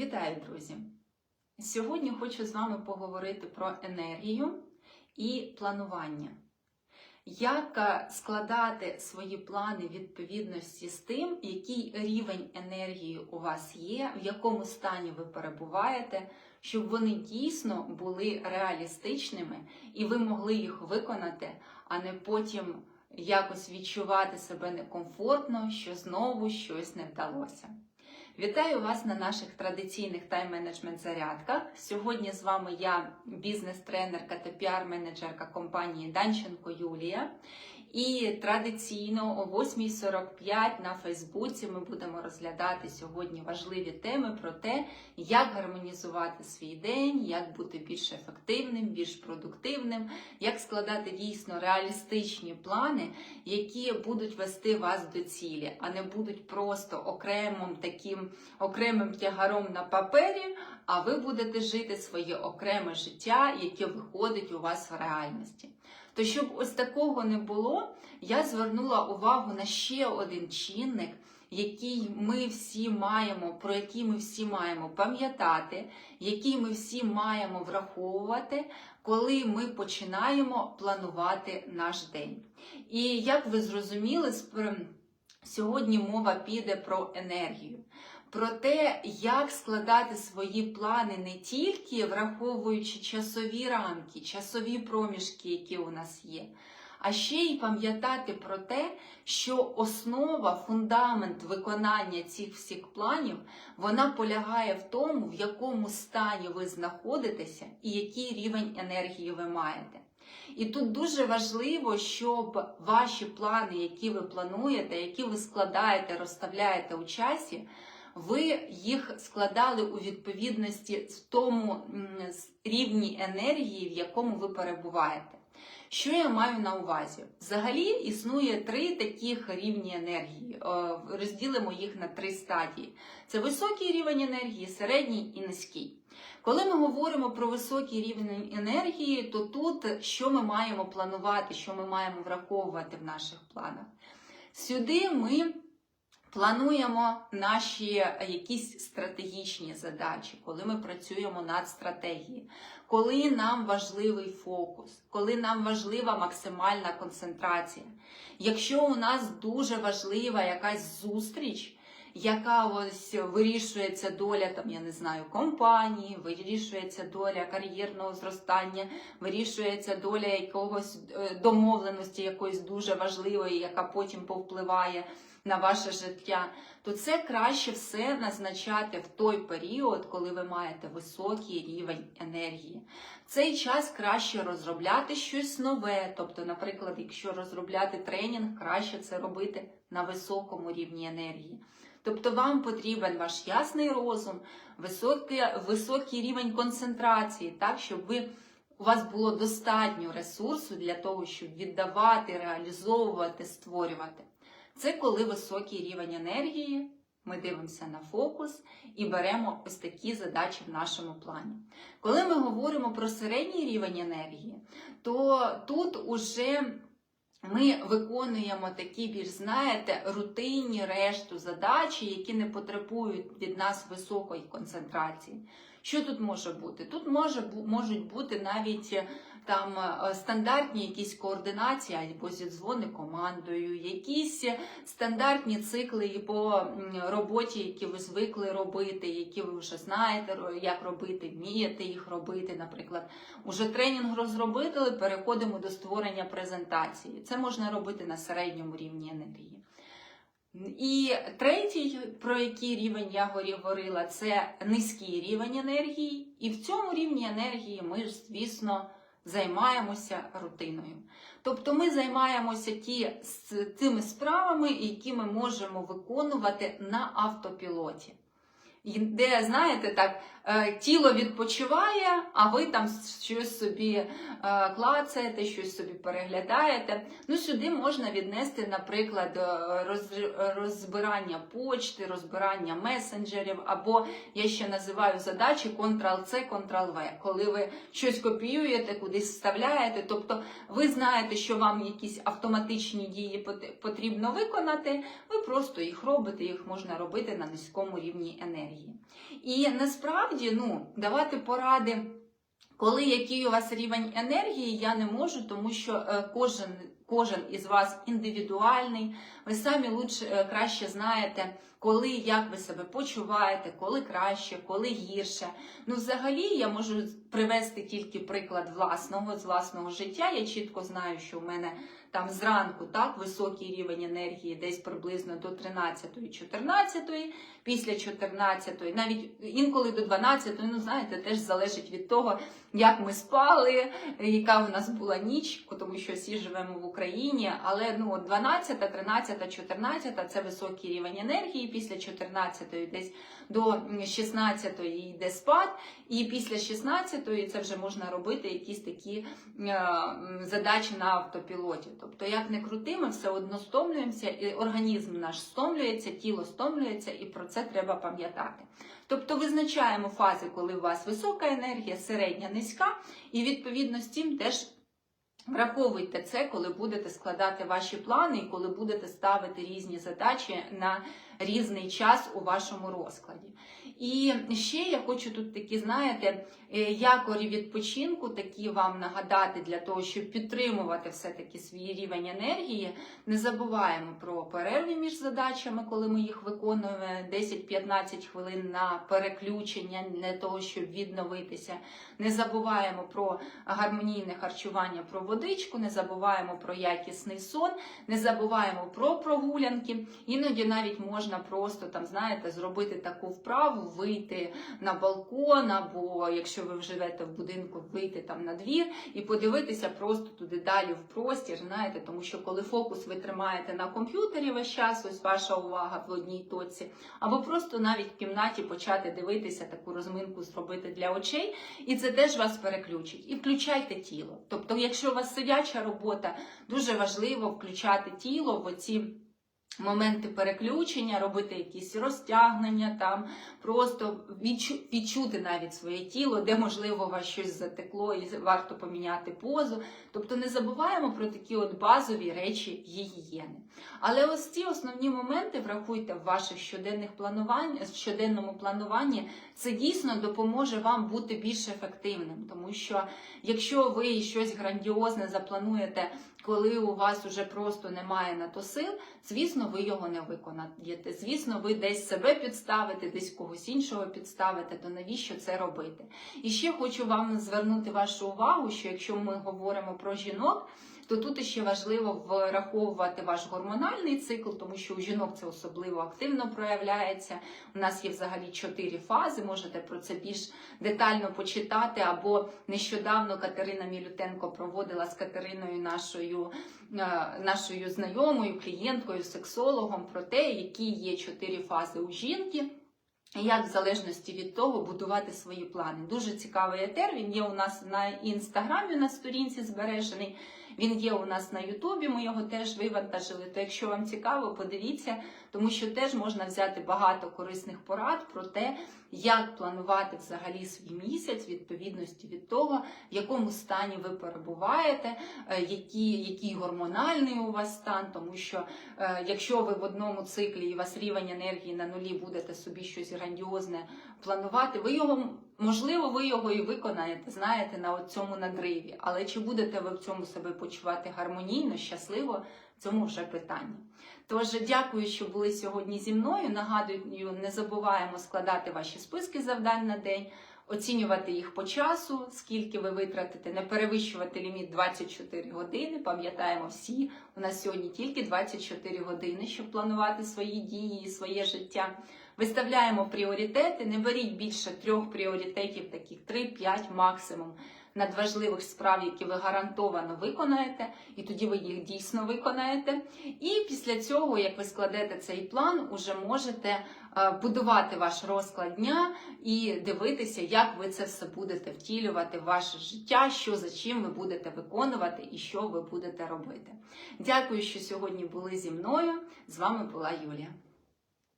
Вітаю, друзі! Сьогодні хочу з вами поговорити про енергію і планування. Як е, складати свої плани відповідності з тим, який рівень енергії у вас є, в якому стані ви перебуваєте, щоб вони дійсно були реалістичними і ви могли їх виконати, а не потім якось відчувати себе некомфортно, що знову щось не вдалося. Вітаю вас на наших традиційних тайм-менеджмент зарядках. Сьогодні з вами я, бізнес-тренерка та піар-менеджерка компанії Данченко Юлія. І традиційно о 8.45 на Фейсбуці ми будемо розглядати сьогодні важливі теми про те, як гармонізувати свій день, як бути більш ефективним, більш продуктивним, як складати дійсно реалістичні плани, які будуть вести вас до цілі, а не будуть просто окремим таким окремим тягаром на папері, а ви будете жити своє окреме життя, яке виходить у вас в реальності. То щоб ось такого не було, я звернула увагу на ще один чинник, який ми всі маємо, про який ми всі маємо пам'ятати, який ми всі маємо враховувати, коли ми починаємо планувати наш день. І як ви зрозуміли, сьогодні мова піде про енергію. Про те, як складати свої плани не тільки враховуючи часові рамки, часові проміжки, які у нас є, а ще й пам'ятати про те, що основа, фундамент виконання цих всіх планів, вона полягає в тому, в якому стані ви знаходитеся і який рівень енергії ви маєте. І тут дуже важливо, щоб ваші плани, які ви плануєте, які ви складаєте, розставляєте у часі, ви їх складали у відповідності в тому рівні енергії, в якому ви перебуваєте. Що я маю на увазі? Взагалі існує три таких рівні енергії. Розділимо їх на три стадії: це високий рівень енергії, середній і низький. Коли ми говоримо про високий рівень енергії, то тут що ми маємо планувати, що ми маємо враховувати в наших планах? Сюди ми Плануємо наші якісь стратегічні задачі, коли ми працюємо над стратегією, коли нам важливий фокус, коли нам важлива максимальна концентрація. Якщо у нас дуже важлива якась зустріч, яка ось вирішується доля там, я не знаю, компанії, вирішується доля кар'єрного зростання, вирішується доля якогось е, домовленості, якоїсь дуже важливої, яка потім повпливає на ваше життя, то це краще все назначати в той період, коли ви маєте високий рівень енергії. В цей час краще розробляти щось нове. Тобто, наприклад, якщо розробляти тренінг, краще це робити на високому рівні енергії. Тобто вам потрібен ваш ясний розум, високий, високий рівень концентрації, так, щоб ви. У вас було достатньо ресурсу для того, щоб віддавати, реалізовувати, створювати. Це коли високий рівень енергії, ми дивимося на фокус і беремо ось такі задачі в нашому плані. Коли ми говоримо про середній рівень енергії, то тут уже ми виконуємо такі більш, знаєте, рутинні решту задачі, які не потребують від нас високої концентрації. Що тут може бути? Тут може, можуть бути навіть там е, стандартні якісь координації або зідзвони командою, якісь стандартні цикли по роботі, які ви звикли робити, які ви вже знаєте, як робити, вмієте їх робити. Наприклад, уже тренінг розробили, переходимо до створення презентації. Це можна робити на середньому рівні енергії. І третій, про який рівень я говорила, це низький рівень енергії. І в цьому рівні енергії ми ж, звісно, займаємося рутиною. Тобто ми займаємося ті, тими справами, які ми можемо виконувати на автопілоті де, знаєте, так, тіло відпочиває, а ви там щось собі е, клацаєте, щось собі переглядаєте. Ну, Сюди можна віднести, наприклад, е, розбирання почти, розбирання месенджерів, або я ще називаю задачі Ctrl-C, Ctrl-V, коли ви щось копіюєте, кудись вставляєте. Тобто ви знаєте, що вам якісь автоматичні дії потрібно виконати, ви просто їх робите, їх можна робити на низькому рівні енергії. І насправді, ну, давати поради. Коли який у вас рівень енергії, я не можу, тому що е, кожен кожен із вас індивідуальний. Ви самі лучше, е, краще знаєте, коли як ви себе почуваєте, коли краще, коли гірше. Ну, взагалі, я можу привести тільки приклад власного з власного життя. Я чітко знаю, що в мене там зранку так високий рівень енергії, десь приблизно до 13-14, після 14, навіть інколи до 12, ну знаєте, теж залежить від того, як ми спали, яка в нас була ніч, тому що всі живемо в Україні. Але ну 12, 13, 14 це високий рівень енергії. Після 14 десь до 16-ї йде спад, і після 16-ї це вже можна робити якісь такі е, задачі на автопілоті. Тобто, як не крути, ми все одно стомлюємося, і організм наш стомлюється, тіло стомлюється, і про це треба пам'ятати. Тобто визначаємо фази, коли у вас висока енергія, середня, низька, і відповідно з цим теж враховуйте це, коли будете складати ваші плани і коли будете ставити різні задачі на різний час у вашому розкладі. І ще я хочу тут такі, знаєте, е, якорі відпочинку, такі вам нагадати для того, щоб підтримувати все-таки свій рівень енергії. Не забуваємо про перерви між задачами, коли ми їх виконуємо 10-15 хвилин на переключення для того, щоб відновитися. Не забуваємо про гармонійне харчування, про водичку, не забуваємо про якісний сон, не забуваємо про прогулянки. Іноді навіть можна просто там, знаєте, зробити таку вправу вийти на балкон, або якщо ви живете в будинку, вийти там на двір і подивитися просто туди далі в простір. Знаєте, тому що коли фокус ви тримаєте на комп'ютері весь час, ось ваша увага в одній точці, або просто навіть в кімнаті почати дивитися, таку розминку зробити для очей, і це теж вас переключить. І включайте тіло. Тобто, якщо у вас сидяча робота, дуже важливо включати тіло в оці моменти переключення, робити якісь розтягнення, там просто відчути навіть своє тіло, де можливо у вас щось затекло і варто поміняти позу. Тобто не забуваємо про такі от базові речі гігієни. Але ось ці основні моменти врахуйте в ваших щоденних плануваннях, щоденному плануванні, це дійсно допоможе вам бути більш ефективним, тому що якщо ви щось грандіозне заплануєте коли у вас уже просто немає на то сил, звісно, ви його не виконаєте. Звісно, ви десь себе підставите, десь когось іншого підставите, то навіщо це робити? І ще хочу вам звернути вашу увагу, що якщо ми говоримо про жінок, то тут ще важливо враховувати ваш гормональний цикл, тому що у жінок це особливо активно проявляється. У нас є взагалі чотири фази. Можете про це більш детально почитати. Або нещодавно Катерина Мілютенко проводила з Катериною нашою. Е, нашою знайомою, клієнткою, сексологом про те, які є чотири фази у жінки, як в залежності від того будувати свої плани. Дуже цікавий етер. Він є у нас на інстаграмі на сторінці збережений. Він є у нас на Ютубі, ми його теж вивантажили. То якщо вам цікаво, подивіться, тому що теж можна взяти багато корисних порад про те, як планувати взагалі свій місяць, відповідності від того, в якому стані ви перебуваєте, е, який, який гормональний у вас стан, тому що е, якщо ви в одному циклі і у вас рівень енергії на нулі будете собі щось грандіозне планувати, ви його. Можливо, ви його і виконаєте, знаєте, на цьому надриві. Але чи будете ви в цьому себе почувати гармонійно, щасливо, цьому вже питання. Тож, дякую, що були сьогодні зі мною. Нагадую, не забуваємо складати ваші списки завдань на день, оцінювати їх по часу, скільки ви витратите, не перевищувати ліміт 24 години. Пам'ятаємо всі, у нас сьогодні тільки 24 години, щоб планувати свої дії і своє життя. Виставляємо пріоритети, не беріть більше трьох пріоритетів, таких 3-5 максимум надважливих справ, які ви гарантовано виконаєте, і тоді ви їх дійсно виконаєте. І після цього, як ви складете цей план, уже можете е, будувати ваш розклад дня і дивитися, як ви це все будете втілювати в ваше життя, що за чим ви будете виконувати і що ви будете робити. Дякую, що сьогодні були зі мною. З вами була Юлія.